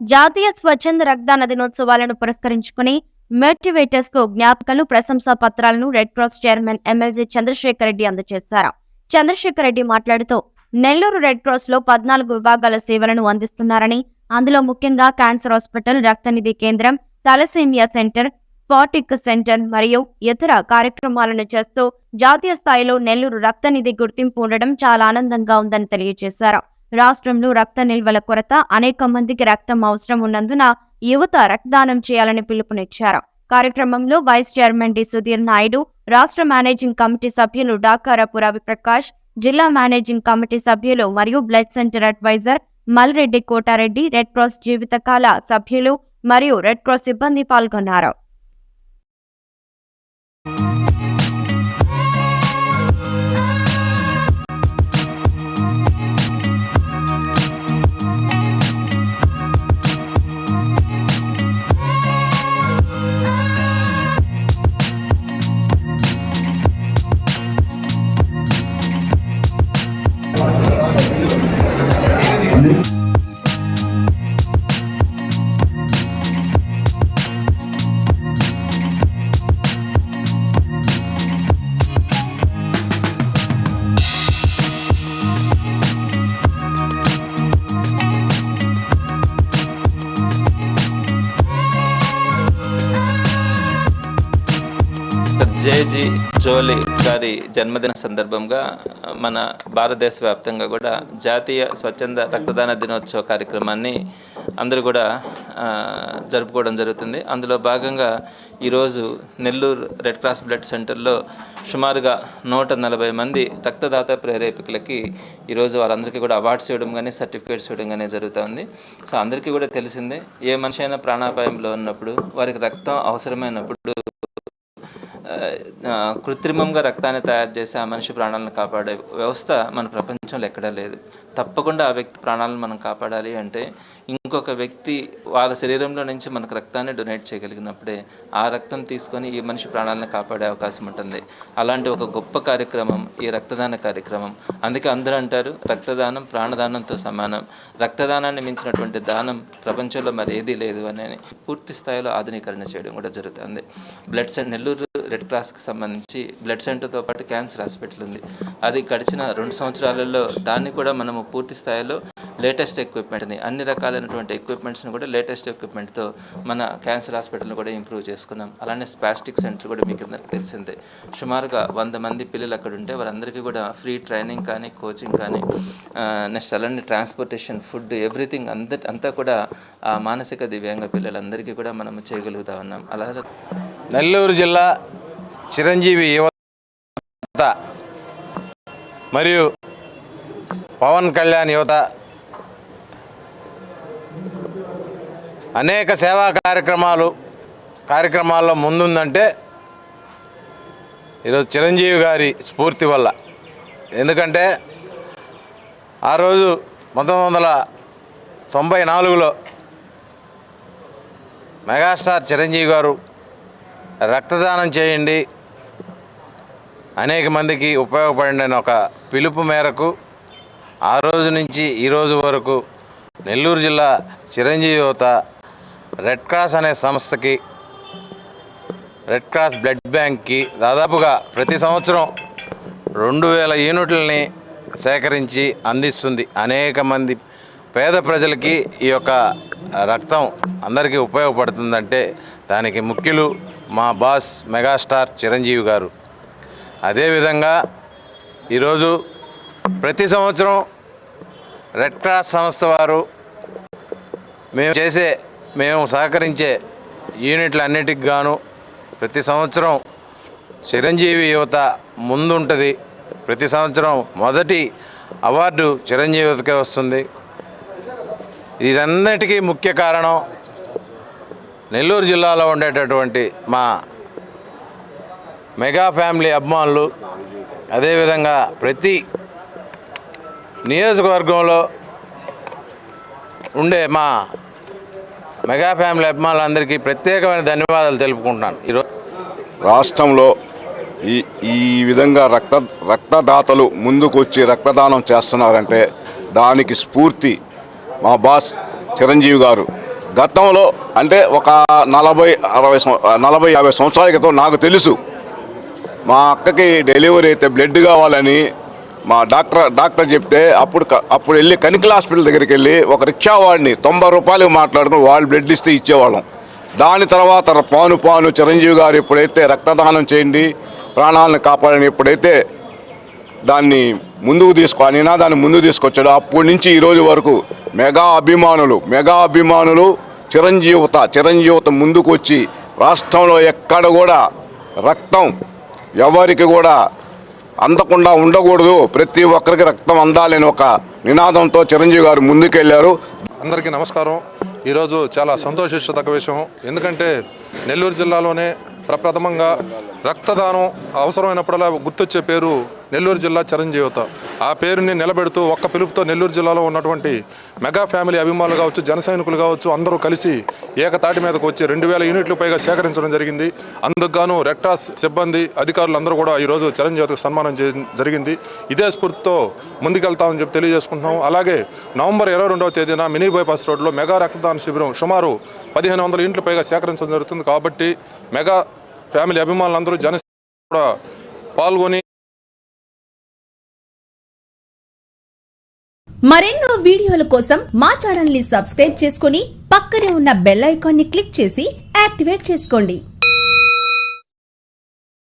జాతీయ స్వచ్ఛంద రక్తదాన దినోత్సవాలను పురస్కరించుకుని మోటివేటర్స్కు జ్ఞాపకాలు ప్రశంసా పత్రాలను red cross chairman MLC Chandrasekhar Reddy అందజేశారు. చంద్రశేఖర్ రెడ్డి మాట్లాడుతూ నెల్లూరు రెడ్ క్రాస్లో పద్నాలుగు విభాగాల సేవలను అందిస్తున్నారని అందులో ముఖ్యంగా క్యాన్సర్ హాస్పిటల్ రక్తనిధి కేంద్రం తలసేమియా సెంటర్ స్పాటిక్ సెంటర్ మరియు ఇతర కార్యక్రమాలను చేస్తూ జాతీయ స్థాయిలో నెల్లూరు రక్తనిధి గుర్తింపు ఉండడం చాలా ఆనందంగా ఉందని తెలియజేశారు. రాష్ట్రంలో రక్త నిల్వల కొరత అనేక మందికి రక్తం అవసరం ఉన్నందున యువత రక్తదానం చేయాలని పిలుపునిచ్చారు. కార్యక్రమంలో vice chairman D. Sudheer Naidu రాష్ట్ర మేనేజింగ్ కమిటీ సభ్యులు డాకారపు రవిప్రకాష్ జిల్లా మేనేజింగ్ కమిటీ సభ్యులు మరియు blood centre adviser Malreddy Kotareddy red cross జీవితకాల సభ్యులు మరియు రెడ్ క్రాస్ సిబ్బంది పాల్గొన్నారు. జేజీ జోలి గారి జన్మదిన సందర్భంగా మన భారతదేశ వ్యాప్తంగా కూడా జాతీయ స్వచ్ఛంద రక్తదాన దినోత్సవ కార్యక్రమాన్ని అందరూ కూడా జరుపుకోవడం జరుగుతుంది. అందులో భాగంగా ఈరోజు నెల్లూరు రెడ్ క్రాస్ బ్లడ్ సెంటర్లో సుమారుగా నూట నలభై మంది రక్తదాత ప్రేరేపికులకి ఈరోజు వారందరికీ కూడా అవార్డ్స్ ఇవ్వడం కానీ సర్టిఫికేట్స్ ఇవ్వడం కానీ జరుగుతుంది సో అందరికీ కూడా తెలిసిందే ఏ మనిషి అయినా ప్రాణాపాయంలో ఉన్నప్పుడు వారికి రక్తం అవసరమైనప్పుడు కృత్రిమంగా రక్తాన్ని తయారు చేసి ఆ మనిషి ప్రాణాలను కాపాడే వ్యవస్థ మన ప్రపంచంలో ఎక్కడా లేదు. తప్పకుండా ఆ వ్యక్తి ప్రాణాలను మనం కాపాడాలి అంటే ఇంకొక వ్యక్తి వాళ్ళ శరీరంలో నుంచి మనకు రక్తాన్ని డొనేట్ చేయగలిగినప్పుడే ఆ రక్తం తీసుకొని ఈ మనిషి ప్రాణాలను కాపాడే అవకాశం ఉంటుంది. అలాంటి ఒక గొప్ప కార్యక్రమం ఈ రక్తదాన కార్యక్రమం. అందుకే అందరూ అంటారు రక్తదానం ప్రాణదానంతో సమానం. రక్తదానాన్ని మించినటువంటి దానం ప్రపంచంలో మరి ఏదీ లేదు అని. పూర్తి స్థాయిలో ఆధునీకరణ చేయడం కూడా జరుగుతుంది. బ్లడ్ సెంటర్ నెల్లూరు రెడ్ క్రాస్కి సంబంధించి బ్లడ్ సెంటర్తో పాటు క్యాన్సర్ హాస్పిటల్ ఉంది. అది గడిచిన రెండు సంవత్సరాలలో దాన్ని కూడా మనము పూర్తి స్థాయిలో లేటెస్ట్ ఎక్విప్మెంట్ని అన్ని రకాలైనటువంటి ఎక్విప్మెంట్స్ని కూడా లేటెస్ట్ ఎక్విప్మెంట్తో మన క్యాన్సర్ హాస్పిటల్ని కూడా ఇంప్రూవ్ చేసుకున్నాం. అలానే స్పాస్టిక్ సెంటర్ కూడా మీకు అందరికి తెలిసిందే. సుమారుగా వంద మంది పిల్లలు అక్కడ ఉంటే వారందరికీ కూడా ఫ్రీ ట్రైనింగ్ కానీ కోచింగ్ కానీ నెక్స్ట్ అలానే ట్రాన్స్పోర్టేషన్ ఫుడ్ ఎవ్రీథింగ్ అంత అంతా కూడా ఆ మానసిక దివ్యాంగ పిల్లలందరికీ కూడా మనం చేయగలుగుతా ఉన్నాం. అలా నెల్లూరు జిల్లా చిరంజీవి యువత మరియు పవన్ కళ్యాణ్ యువత అనేక సేవా కార్యక్రమాలు కార్యక్రమాల్లో ముందుందంటే ఈరోజు చిరంజీవి గారి స్ఫూర్తి వల్ల. ఎందుకంటే ఆ రోజు పంతొమ్మిది వందల తొంభై నాలుగులో మెగాస్టార్ చిరంజీవి గారు రక్తదానం చేయండి అనేక మందికి ఉపయోగపడిన ఒక పిలుపు మేరకు ఆ రోజు నుంచి ఈ రోజు వరకు నెల్లూరు జిల్లా చిరంజీవి యువత రెడ్ క్రాస్ అనే సంస్థకి రెడ్ క్రాస్ బ్లడ్ బ్యాంక్కి దాదాపుగా ప్రతి సంవత్సరం రెండు వేల యూనిట్లని సేకరించి అందిస్తుంది. అనేక మంది పేద ప్రజలకి ఈ యొక్క రక్తం అందరికీ ఉపయోగపడుతుందంటే దానికి ముఖ్యులు మా బాస్ మెగాస్టార్ చిరంజీవి గారు. అదేవిధంగా ఈరోజు ప్రతి సంవత్సరం రెడ్ క్రాస్ సంస్థ వారు మేము చేసే మేము సహకరించే యూనిట్లన్నిటికి గాను ప్రతి సంవత్సరం చిరంజీవి యువత ముందుంటుంది. ప్రతి సంవత్సరం మొదటి అవార్డు చిరంజీవి యువతకే వస్తుంది. ఇదన్నిటికీ ముఖ్య కారణం నెల్లూరు జిల్లాలో ఉండేటటువంటి మా మెగా ఫ్యామిలీ అభిమానులు. అదేవిధంగా ప్రతి నియోజకవర్గంలో ఉండే మా మెగా ఫ్యామిలీ అభిమానులందరికీ ప్రత్యేకమైన ధన్యవాదాలు తెలుపుకుంటున్నాను. ఈరోజు రాష్ట్రంలో ఈ ఈ విధంగా రక్త రక్తదాతలు ముందుకు వచ్చి రక్తదానం చేస్తున్నారంటే దానికి స్ఫూర్తి మా బాస్ చిరంజీవి గారు. గతంలో అంటే ఒక నలభై అరవై నలభై యాభై సంవత్సరాల క్రితం నాకు తెలుసు. మా అక్కకి డెలివరీ అయితే బ్లడ్ కావాలని మా డాక్టర్ డాక్టర్ చెప్తే అప్పుడు క- అప్పుడు వెళ్ళి కనికల హాస్పిటల్ దగ్గరికి వెళ్ళి ఒక రిక్షా వాడిని తొంభై రూపాయలకు మాట్లాడుకుని వాళ్ళు బ్లడ్ ఇస్తే ఇచ్చేవాళ్ళం. దాని తర్వాత పాను పాను చిరంజీవి గారు ఎప్పుడైతే రక్తదానం చేయండి ప్రాణాలను కాపాడని ఎప్పుడైతే దాన్ని ముందుకు తీసుకో ఆ నినాదాన్ని ముందుకు తీసుకొచ్చాడు అప్పటి నుంచి ఈరోజు వరకు మెగా అభిమానులు మెగా అభిమానులు చిరంజీవత చిరంజీవత ముందుకు వచ్చి రాష్ట్రంలో ఎక్కడ కూడా రక్తం ఎవరికి కూడా అందకుండా ఉండకూడదు. ప్రతి ఒక్కరికి రక్తం అందాలని ఒక నినాదంతో చిరంజీవి గారు ముందుకెళ్ళారు. అందరికీ నమస్కారం. ఈరోజు చాలా సంతోషించదగ్గ విషయం. ఎందుకంటే నెల్లూరు జిల్లాలోనే ప్రప్రథమంగా రక్తదానం అవసరమైనప్పుడల్లా గుర్తొచ్చే పేరు నెల్లూరు జిల్లా చిరంజీవిత. ఆ పేరుని నిలబెడుతూ ఒక్క పిలుపుతో నెల్లూరు జిల్లాలో ఉన్నటువంటి మెగా ఫ్యామిలీ అభిమానులు కావచ్చు జన సైనికులు కావచ్చు అందరూ కలిసి ఏకతాటి మీదకు వచ్చి రెండు వేల యూనిట్లు పైగా సేకరించడం జరిగింది. అందుకు రెక్టాస్ సిబ్బంది అధికారులు అందరూ కూడా ఈరోజు చిరంజీవితకు సన్మానం జరిగింది. ఇదే స్ఫూర్తితో ముందుకెళ్తామని చెప్పి తెలియజేసుకుంటున్నాం. అలాగే నవంబర్ ఇరవై రెండవ తేదీన మినీ బైపాస్ రోడ్లో మెగా రక్తదాన శిబిరం సుమారు పదిహేను వందల యూనిట్లు పైగా సేకరించడం జరుగుతుంది. కాబట్టి మెగా ఫ్యామిలీ అభిమానులందరూ జన కూడా పాల్గొని మరెన్నో వీడియోల కోసం మా ఛానల్ని సబ్స్క్రైబ్ చేసుకుని పక్కనే ఉన్న బెల్ ఐకాన్ని క్లిక్ చేసి యాక్టివేట్ చేసుకోండి.